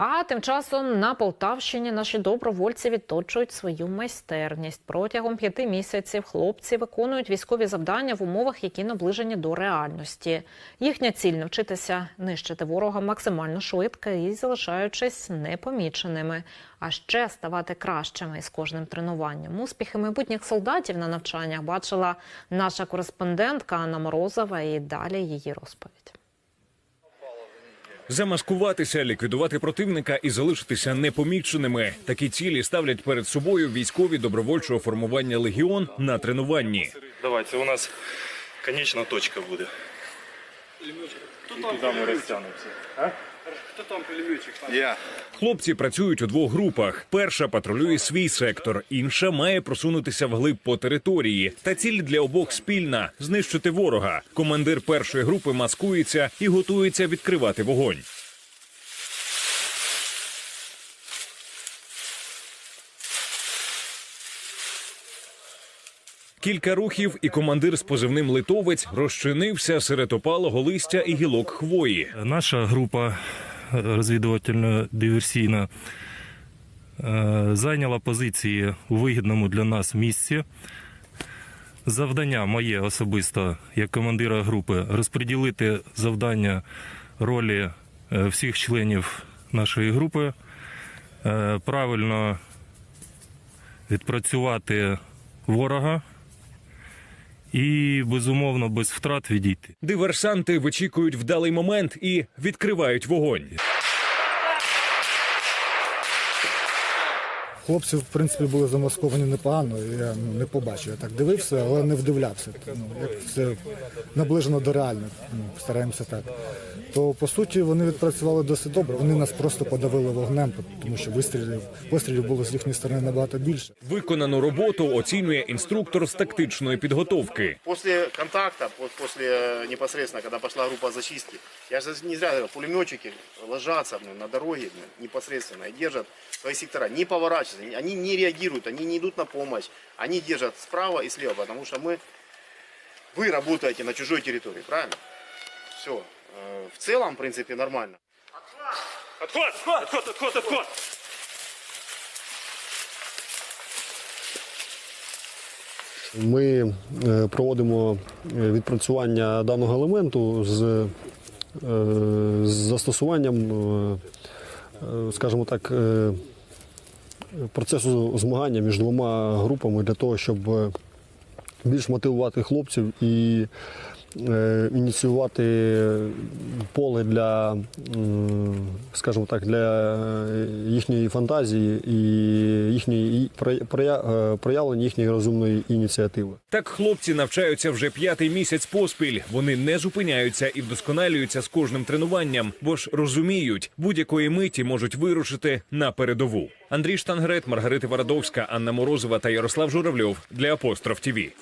А тим часом на Полтавщині наші добровольці відточують свою майстерність. Протягом п'яти місяців хлопці виконують військові завдання в умовах, які наближені до реальності. Їхня ціль навчитися нищити ворога максимально швидко і залишаючись непоміченими, а ще ставати кращими з кожним тренуванням. Успіхи майбутніх солдатів на навчаннях бачила наша кореспондентка Анна Морозова. І далі її розповідь. Замаскуватися, ліквідувати противника і залишитися непоміченими. Такі цілі ставлять перед собою військові добровольчого формування легіон на тренуванні. Давайте у нас конечна точка буде. І туди ми розтягнемося. Я. Хлопці працюють у двох групах. Перша патрулює свій сектор, інша має просунутися вглиб по території. Та ціль для обох спільна знищити ворога. Командир першої групи маскується і готується відкривати вогонь. Кілька рухів, і командир з позивним литовець розчинився серед опалого листя і гілок хвої. Наша група розвідувально-диверсійна е, зайняла позиції у вигідному для нас місці. Завдання моє особисто як командира групи розподілити завдання ролі е, всіх членів нашої групи, е, правильно відпрацювати ворога і безумовно без втрат відійти. Диверсанти вичікують вдалий момент і відкривають вогонь. Хлопці, в принципі, були замасковані непогано. Я ну, не побачив. Я так дивився, але не вдивлявся. Ну, як це наближено до реальних. Ну, стараємося так. То по суті вони відпрацювали досить добре. Вони нас просто подавили вогнем, тому що вистрілів пострілів було з їхньої сторони набагато більше. Виконану роботу оцінює інструктор з тактичної підготовки. После контакта, по- после э, непосредственно, когда пошла группа зачистки, я же не зря говорил, пулеметчики ложатся блин, на дороге блин, непосредственно и держат свои сектора, не поворачиваются, они не реагируют, они не идут на помощь, они держат справа и слева, потому что мы, вы работаете на чужой территории, правильно? Все. В целом, в принципе, нормально. Отход! Отход! Отход! Отход! Ми е, проводимо е, відпрацювання даного елементу з, з застосуванням, е, е, скажімо так, е, процесу змагання між двома групами для того, щоб більш мотивувати хлопців і ініціювати поле для, скажімо так, для е, їхньої фантазії і їхньої е, проявлення їхньої розумної ініціативи. Так хлопці навчаються вже п'ятий місяць поспіль. Вони не зупиняються і вдосконалюються з кожним тренуванням, бо ж розуміють, будь-якої миті можуть вирушити на передову. Андрій Штангрет, Маргарита Варадовська, Анна Морозова та Ярослав Журавльов для Апостроф ТІВІ.